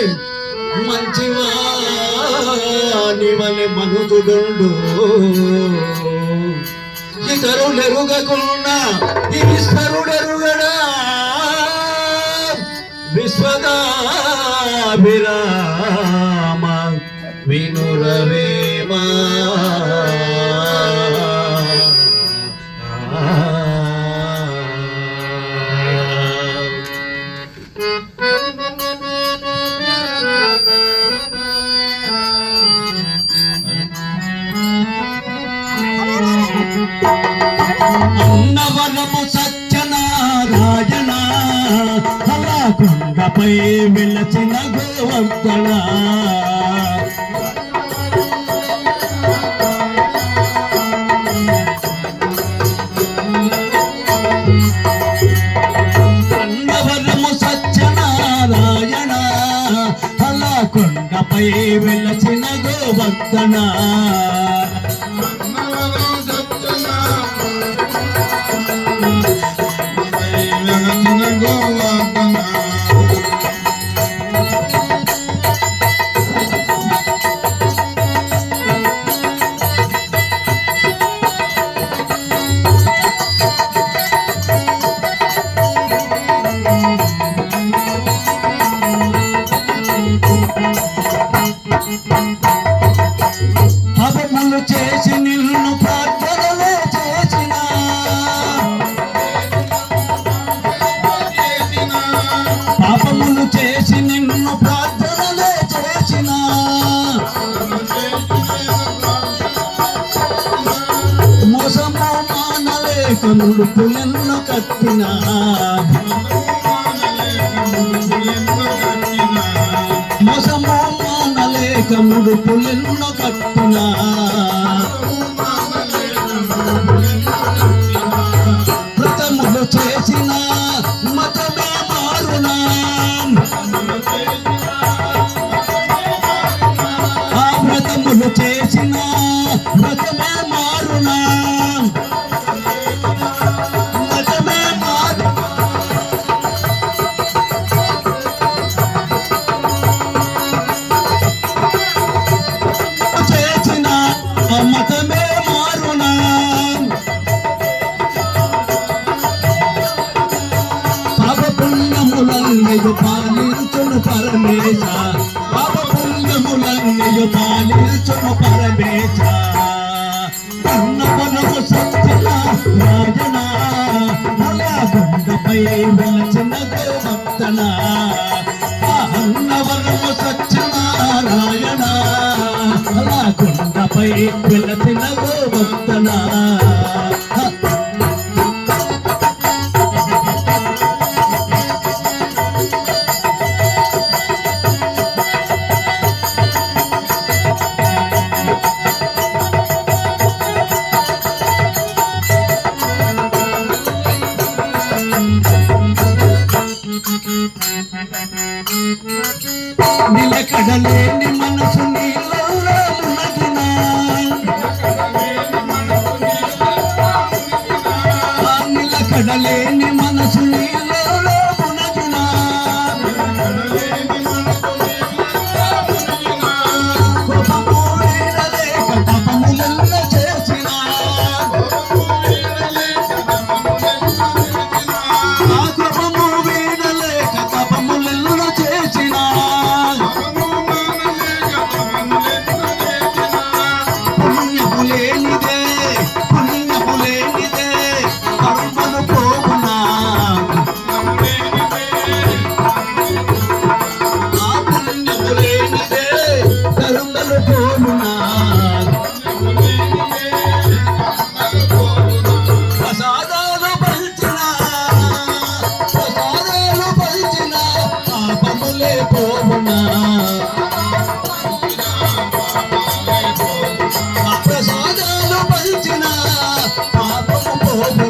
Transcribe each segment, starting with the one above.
చేసి మంచివాని వలె మనుదుడు ఇతరులెరుగకున్నా ఈశ్వరుడెరుగడా విశ్వదాభిరామ వినురవే కొండపై వెలచిన గోవర్ధన అన్నవరము సత్యనారాయణ అలా కొండపై వెలచిన గోవర్ధన పాపములు చేసి నిన్ను ప్రార్థనలే చేసిన. పాపములు చేసి నిన్ను ప్రార్థనలే చేసిన. మోసము మానలేక ముడుపులెన్ను కట్టిన. మానలేక ముడుపులెన్ను కట్టునా. పుణ్యములన్నయు పాలించును పరమేశ. పాప పుణ్యములన్నయు పాలించును పరమేశ. అన్నవనము సత్యన రాజన. అలా గుండపై వెలసిన గోభక్తన అన్నవనము సత్యనారాయణ. అలా గుండపై వెలసిన గోభక్తన ఎక్కడలేని మనసు నీళ్ళలో నిలకడలేని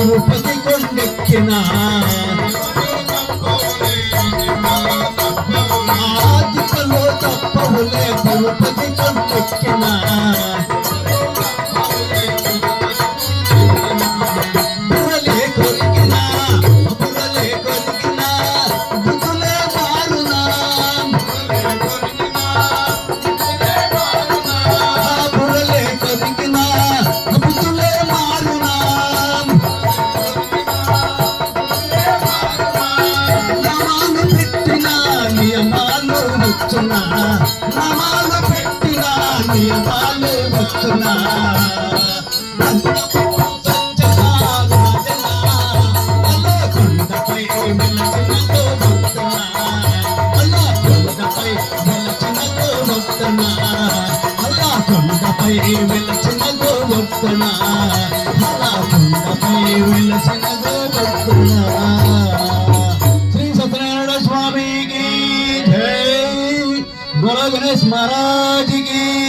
తప్పవులే తిరుపతి ఆదిపలో తప్పవులే తిరుపతి కొండెక్కినా వచ్చునా పెట్టినా పెట్టిన నియమాలు వచ్చునా కొండపై వెలసిన గోవర్ధన అలా కొండపై వెలసిన గోవర్ధన శ్రీ సత్యనారాయణ స్వామికి બોલો ગણેશ મહારાજ કી